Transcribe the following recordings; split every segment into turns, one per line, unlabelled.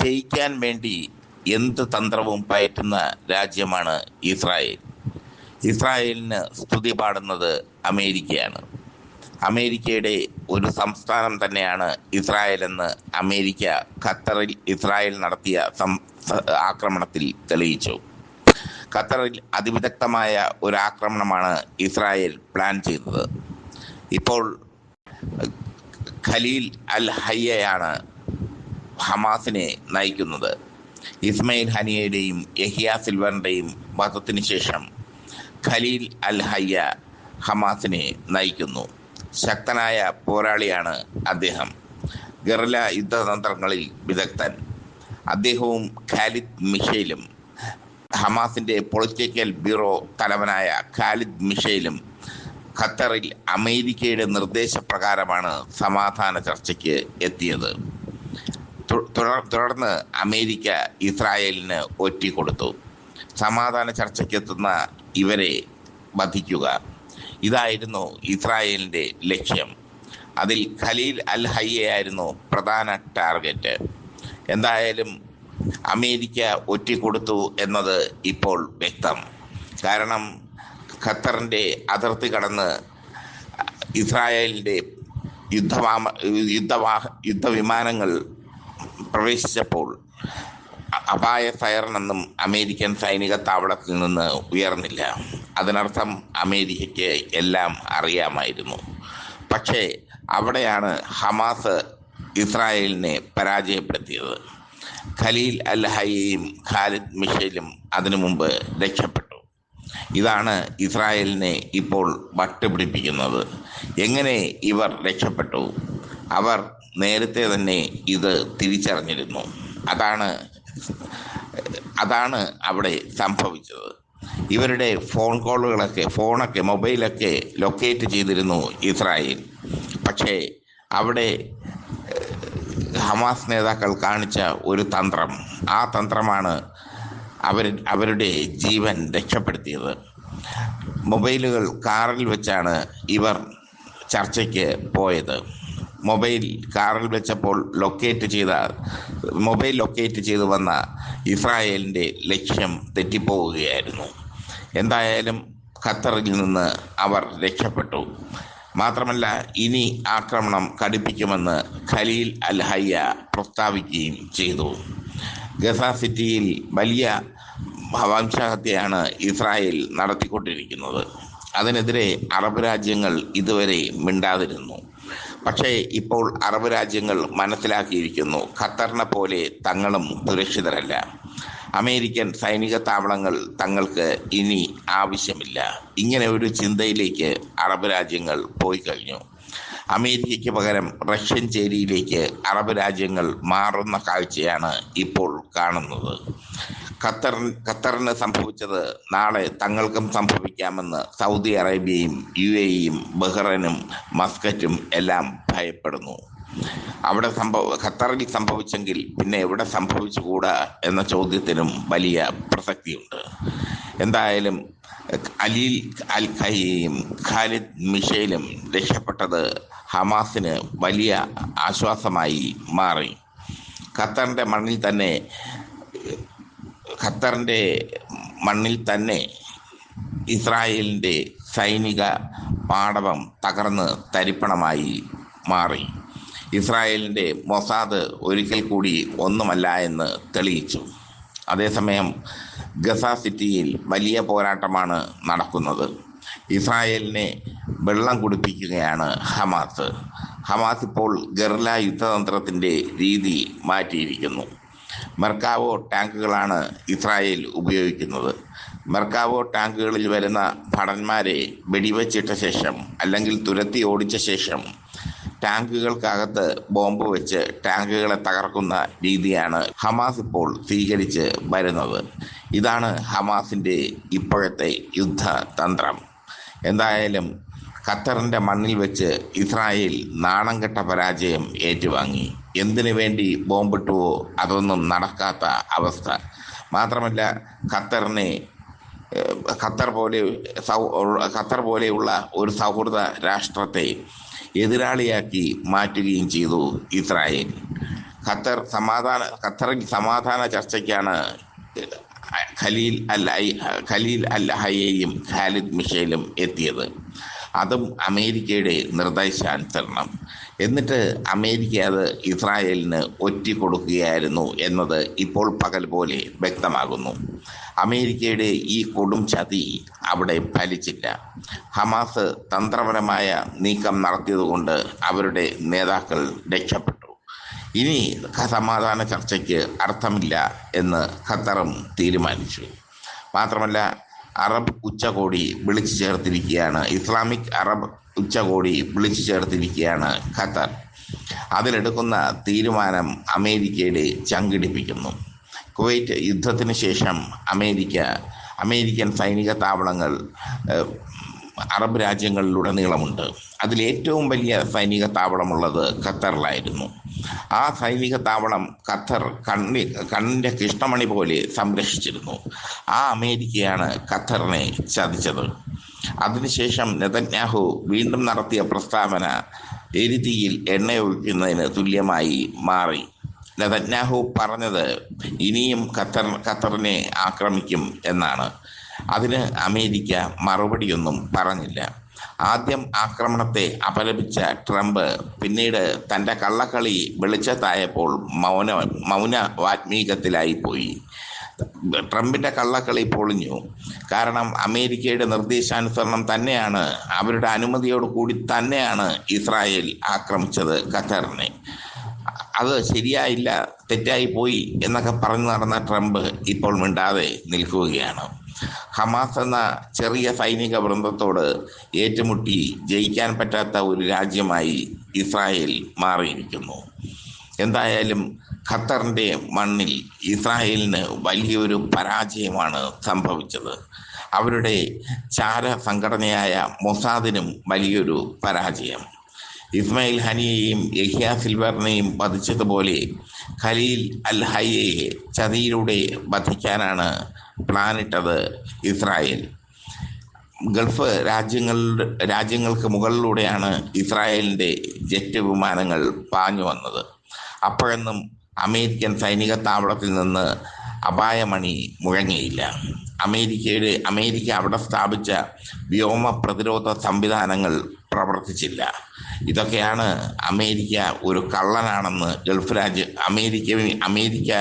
ജയിക്കാൻ വേണ്ടി എന്ത് തന്ത്രവും പയറ്റുന്ന രാജ്യമാണ് ഇസ്രായേൽ. ഇസ്രായേലിന് സ്തുതി പാടുന്നത് അമേരിക്കയാണ്. അമേരിക്കയുടെ ഒരു സംസ്ഥാനം തന്നെയാണ് ഇസ്രായേൽ എന്ന് അമേരിക്ക ഖത്തറിൽ ഇസ്രായേൽ നടത്തിയ ആക്രമണത്തിൽ തെളിയിച്ചു. ഖത്തറിൽ അതിവിദഗ്ധമായ ഒരു ആക്രമണമാണ് ഇസ്രായേൽ പ്ലാൻ ചെയ്തത്. ഇപ്പോൾ ഖലീൽ അൽ ഹയ്യയാണ് ഹമാസിനെ നയിക്കുന്നത്. ഇസ്മയിൽ ഹനിയയുടെയും യഹിയ സിൽവറിന്റെയും വധത്തിന് ശേഷം ഖലീൽ അൽ ഹയ്യ ഹമാസിനെ നയിക്കുന്നു. ശക്തനായ പോരാളിയാണ് അദ്ദേഹം. ഗറില യുദ്ധതന്ത്രങ്ങളിൽ വിദഗ്ധൻ. അദ്ദേഹവും ഖാലിദ് മിഷേലും ഹമാസിന്റെ പൊളിറ്റിക്കൽ ബ്യൂറോ തലവനായ ഖാലിദ് മിഷേലും ഖത്തറിൽ അമേരിക്കയുടെ നിർദ്ദേശപ്രകാരമാണ് സമാധാന ചർച്ചയ്ക്ക് എത്തിയത്. തുടർന്ന് അമേരിക്ക ഇസ്രായേലിന് ഒറ്റിക്കൊടുത്തു സമാധാന ചർച്ചയ്ക്കെത്തുന്ന ഇവരെ വധിക്കുക. ഇതായിരുന്നു ഇസ്രായേലിന്റെ ലക്ഷ്യം. അതിൽ ഖലീൽ അൽ ഹയ്യയായിരുന്നു പ്രധാന ടാർഗറ്റ്. എന്തായാലും അമേരിക്ക ഒറ്റിക്കൊടുത്തു എന്നത് ഇപ്പോൾ വ്യക്തം. കാരണം ഖത്തറിന്റെ അതിർത്തി കടന്ന് ഇസ്രായേലിന്റെ യുദ്ധവാമ യുദ്ധവാഹ യുദ്ധവിമാനങ്ങൾ പ്രവേശിച്ചപ്പോൾ അപായ ഫയറിനൊന്നും അമേരിക്കൻ സൈനിക താവളത്തിൽ നിന്ന് ഉയർന്നില്ല. അതിനർത്ഥം അമേരിക്കയ്ക്ക് എല്ലാം അറിയാമായിരുന്നു. പക്ഷേ അവിടെയാണ് ഹമാസ് ഇസ്രായേലിനെ പരാജയപ്പെടുത്തിയത്. ഖലീൽ അൽ ഹയ്യയും ഖാലിദ് മിഷേലും അതിനു മുമ്പ് രക്ഷപ്പെട്ടു. ഇതാണ് ഇസ്രായേലിനെ ഇപ്പോൾ വട്ടുപിടിപ്പിക്കുന്നത്. എങ്ങനെ ഇവർ രക്ഷപ്പെട്ടു? അവർ നേരത്തെ തന്നെ ഇത് തിരിച്ചറിഞ്ഞിരുന്നു. അതാണ് അതാണ് അവിടെ സംഭവിച്ചത്. ഇവരുടെ ഫോൺ കോളുകളൊക്കെ ഫോണൊക്കെ മൊബൈലൊക്കെ ലൊക്കേറ്റ് ചെയ്തിരുന്നു ഇസ്രായേൽ. പക്ഷേ അവിടെ ഹമാസ് നേതാക്കൾ കാണിച്ച ഒരു തന്ത്രം ആ തന്ത്രമാണ് അവർ അവരുടെ ജീവൻ രക്ഷപ്പെടുത്തിയത്. മൊബൈലുകൾ കാറിൽ വെച്ചാണ് ഇവർ ചർച്ചയ്ക്ക് പോയത്. മൊബൈൽ കാറിൽ വെച്ചപ്പോൾ ലൊക്കേറ്റ് ചെയ്ത മൊബൈൽ ലൊക്കേറ്റ് ചെയ്തു വന്ന ഇസ്രായേലിന്റെ ലക്ഷ്യം തെറ്റിപ്പോവുകയായിരുന്നു. എന്തായാലും ഖത്തറിൽ നിന്ന് അവർ രക്ഷപ്പെട്ടു. മാത്രമല്ല ഇനി ആക്രമണം കടുപ്പിക്കുമെന്ന് ഖലീൽ അൽ ഹയ്യ പ്രസ്താവിക്കുകയും ചെയ്തു. ഗസ സിറ്റിയിൽ വലിയ വംശഹത്യയാണ് ഇസ്രായേൽ നടത്തിക്കൊണ്ടിരിക്കുന്നത്. അതിനെതിരെ അറബ് രാജ്യങ്ങൾ ഇതുവരെ മിണ്ടാതിരുന്നു. പക്ഷേ ഇപ്പോൾ അറബ് രാജ്യങ്ങൾ മനസ്സിലാക്കിയിരിക്കുന്നു ഖത്തറിനെ പോലെ തങ്ങളും സുരക്ഷിതരല്ല. അമേരിക്കൻ സൈനിക താവളങ്ങൾ തങ്ങൾക്ക് ഇനി ആവശ്യമില്ല. ഇങ്ങനെ ഒരു ചിന്തയിലേക്ക് അറബ് രാജ്യങ്ങൾ പോയി കഴിഞ്ഞു. അമേരിക്കയ്ക്ക് പകരം റഷ്യൻ ചേരിയിലേക്ക് അറബ് രാജ്യങ്ങൾ മാറുന്ന കാഴ്ചയാണ് ഇപ്പോൾ കാണുന്നത്. ഖത്തർ ഖത്തറിന് സംഭവിച്ചത് നാളെ തങ്ങൾക്കും സംഭവിക്കാമെന്ന് സൗദി അറേബ്യയും യു എയും ബഹ്റൈനും മസ്കറ്റും എല്ലാം ഭയപ്പെടുന്നു. അവിടെ സംഭവ ഖത്തറിൽ സംഭവിച്ചെങ്കിൽ പിന്നെ എവിടെ സംഭവിച്ചുകൂടാ എന്ന ചോദ്യത്തിനും വലിയ പ്രസക്തിയുണ്ട്. എന്തായാലും അലീൽ അൽ ഖയ്യയും ഖാലിദ് മിഷേലും രക്ഷപ്പെട്ടത് ഹമാസിന് വലിയ ആശ്വാസമായി മാറി. ഖത്തറിന്റെ മണ്ണിൽ തന്നെ ഖത്തറിന്റെ മണ്ണിൽ തന്നെ ഇസ്രായേലിന്റെ സൈനിക പാടവം തകർന്ന് തരിപ്പണമായി മാറി. ഇസ്രായേലിന്റെ മൊസാദ് ഒരിക്കൽ കൂടി ഒന്നുമല്ല എന്ന് തെളിയിച്ചു. അതേസമയം ഗസ സിറ്റിയിൽ വലിയ പോരാട്ടമാണ് നടക്കുന്നത്. ഇസ്രായേലിനെ വെള്ളം കുടിപ്പിക്കുകയാണ് ഹമാസ്. ഹമാസ് ഇപ്പോൾ ഗർല യുദ്ധതന്ത്രത്തിന്റെ രീതി മാറ്റിയിരിക്കുന്നു. മെർക്കാവോ ടാങ്കുകളാണ് ഇസ്രായേൽ ഉപയോഗിക്കുന്നത്. മെർക്കാവോ ടാങ്കുകളിൽ വരുന്ന ഭടന്മാരെ വെടിവെച്ചിട്ട ശേഷം അല്ലെങ്കിൽ തുരത്തി ഓടിച്ച ശേഷം ടാങ്കുകൾക്കകത്ത് ബോംബ് വെച്ച് ടാങ്കുകളെ തകർക്കുന്ന രീതിയാണ് ഹമാസ് ഇപ്പോൾ സ്വീകരിച്ച് വരുന്നത്. ഇതാണ് ഹമാസിന്റെ ഇപ്പോഴത്തെ യുദ്ധതന്ത്രം. എന്തായാലും ഖത്തറിന്റെ മണ്ണിൽ വെച്ച് ഇസ്രായേൽ നാണംകെട്ട പരാജയം ഏറ്റുവാങ്ങി. എന്തിനു വേണ്ടി ബോംബിട്ടുവോ അതൊന്നും നടക്കാത്ത അവസ്ഥ. മാത്രമല്ല ഖത്തറിനെ ഖത്തർ പോലെ ഖത്തർ പോലെയുള്ള ഒരു സൗഹൃദ രാഷ്ട്രത്തെ എതിരാളിയാക്കി മാറ്റുകയും ചെയ്തു ഇസ്രായേൽ. ഖത്തർ സമാധാന ഖത്തറിൽ സമാധാന ചർച്ചയ്ക്കാണ് ഖലീൽ അൽ ഖലീൽ അൽ ഹയയും ഖാലിദ് മിഷേലും എത്തിയത്. അതും അമേരിക്കയുടെ നിർദ്ദേശാനുസരണം. എന്നിട്ട് അമേരിക്ക അത് ഇസ്രായേലിന് ഒറ്റി കൊടുക്കുകയായിരുന്നു എന്നത് ഇപ്പോൾ പകൽ പോലെ വ്യക്തമാകുന്നു. അമേരിക്കയുടെ ഈ കൊടും ചതി അവിടെ ഫലിച്ചില്ല. ഹമാസ് തന്ത്രപരമായ നീക്കം നടത്തിയതുകൊണ്ട് അവരുടെ നേതാക്കൾ രക്ഷപ്പെട്ടു. ഇനി സമാധാന ചർച്ചയ്ക്ക് അർത്ഥമില്ല എന്ന് ഖത്തറും തീരുമാനിച്ചു. മാത്രമല്ല അറബ് ഉച്ചകോടി വിളിച്ചു ചേർത്തിരിക്കുകയാണ്. ഇസ്ലാമിക് അറബ് ഉച്ചകോടി വിളിച്ചു ചേർത്തിരിക്കുകയാണ് ഖത്തർ. അതിലെടുക്കുന്ന തീരുമാനം അമേരിക്കയുടെ ചങ്കിടിപ്പിക്കുന്നു. കുവൈറ്റ് യുദ്ധത്തിന് ശേഷം അമേരിക്ക അമേരിക്കൻ സൈനിക താവളങ്ങൾ അറബ് രാജ്യങ്ങളിലുടനീളമുണ്ട്. അതിലേറ്റവും വലിയ സൈനിക താവളമുള്ളത് ഖത്തറിലായിരുന്നു. ആ സൈനിക താവളം ഖത്തർ കണ്ണി കണ്ണിന്റെ കൃഷ്ണമണി പോലെ സംരക്ഷിച്ചിരുന്നു. ആ അമേരിക്കയാണ് ഖത്തറിനെ ചതിച്ചത്. അതിനുശേഷം നെതന്യാഹു വീണ്ടും നടത്തിയ പ്രസ്താവന എരിതിയിൽ എണ്ണയൊഴിക്കുന്നതിന് തുല്യമായി മാറി. നെതന്യാഹു പറഞ്ഞത് ഇനിയും ഖത്തർ ഖത്തറിനെ ആക്രമിക്കും എന്നാണ്. അതിന് അമേരിക്ക മറുപടിയൊന്നും പറഞ്ഞില്ല. ആദ്യം ആക്രമണത്തെ അപലപിച്ച ട്രംപ് പിന്നീട് തന്റെ കള്ളക്കളി വെളിച്ചത്തായപ്പോൾ മൗന മൗന വാത്മീകത്തിലായിപ്പോയി ട്രംപിന്റെ കള്ളക്കളി പൊളിഞ്ഞു. കാരണം അമേരിക്കയുടെ നിർദ്ദേശാനുസരണം തന്നെയാണ് അവരുടെ അനുമതിയോട് കൂടി തന്നെയാണ് ഇസ്രായേൽ ആക്രമിച്ചത് ഖത്തറിനെ. അത് ശരിയായില്ല തെറ്റായി പോയി എന്നൊക്കെ പറഞ്ഞു നടന്ന ട്രംപ് ഇപ്പോൾ മിണ്ടാതെ നിൽക്കുകയാണ്. ഹമാസ് എന്ന ചെറിയ സൈനിക വൃന്ദത്തോട് ഏറ്റുമുട്ടി ജയിക്കാൻ പറ്റാത്ത ഒരു രാജ്യമായി ഇസ്രായേൽ മാറിയിരിക്കുന്നു. എന്തായാലും ഖത്തറിന്റെ മണ്ണിൽ ഇസ്രായേലിന് വലിയൊരു പരാജയമാണ് സംഭവിച്ചത്. അവരുടെ ചാര സംഘടനയായ മൊസാദിനും വലിയൊരു പരാജയം. ഇസ്മായിൽ ഹനിയെയും യഹ്യ സിൽവറിനെയും വധിച്ചതുപോലെ ഖലീൽ അൽ ഹയ്യയെ ചതിയിലൂടെ വധിക്കാനാണ് പ്ലാനിട്ടത് ഇസ്രായേൽ. ഗൾഫ് രാജ്യങ്ങളുടെ രാജ്യങ്ങൾക്ക് മുകളിലൂടെയാണ് ഇസ്രായേലിന്റെ ജെറ്റ് വിമാനങ്ങൾ പാഞ്ഞു വന്നത്. അപ്പോഴെന്നും അമേരിക്കൻ സൈനിക താവളത്തിൽ നിന്ന് അപായമണി മുഴങ്ങിയില്ല. അമേരിക്കയുടെ അമേരിക്ക അവിടെ സ്ഥാപിച്ച വ്യോമ പ്രതിരോധ സംവിധാനങ്ങൾ പ്രവർത്തിച്ചില്ല. ഇതൊക്കെയാണ് അമേരിക്ക ഒരു കള്ളനാണെന്ന് ഗൾഫ് രാജ്യ അമേരിക്ക അമേരിക്ക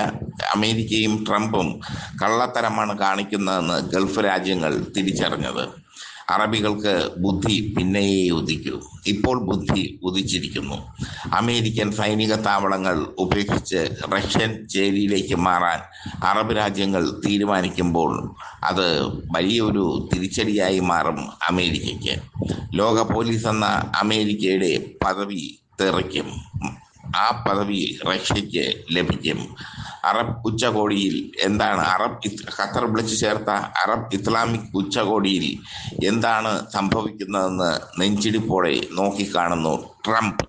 അമേരിക്കയും ട്രംപും കള്ളത്തരമാണ് കാണിക്കുന്നതെന്ന് ഗൾഫ് രാജ്യങ്ങൾ തിരിച്ചറിഞ്ഞത്. അറബികൾക്ക് ബുദ്ധി പിന്നെയേ ഉദിക്കൂ. ഇപ്പോൾ ബുദ്ധി ഉദിച്ചിരിക്കുന്നു. അമേരിക്കൻ സൈനിക താവളങ്ങൾ ഉപേക്ഷിച്ച് റഷ്യൻ ചേരിയിലേക്ക് മാറാൻ അറബ് രാജ്യങ്ങൾ തീരുമാനിക്കുമ്പോൾ അത് വലിയൊരു തിരിച്ചടിയായി മാറും അമേരിക്കയ്ക്ക്. ലോക പോലീസ് എന്ന അമേരിക്കയുടെ പദവി തെറിക്കും. ആ പദവി റഷ്യയ്ക്ക് ലഭിക്കും. അറബ് ഉച്ചകോടിയിൽ എന്താണ്? അറബ് ഖത്തർ വിളിച്ചു ചേർത്ത അറബ് ഇസ്ലാമിക് ഉച്ചകോടിയിൽ എന്താണ് സംഭവിക്കുന്നതെന്ന് നെഞ്ചിടിപ്പോടെ നോക്കിക്കാണുന്നു ട്രംപ്.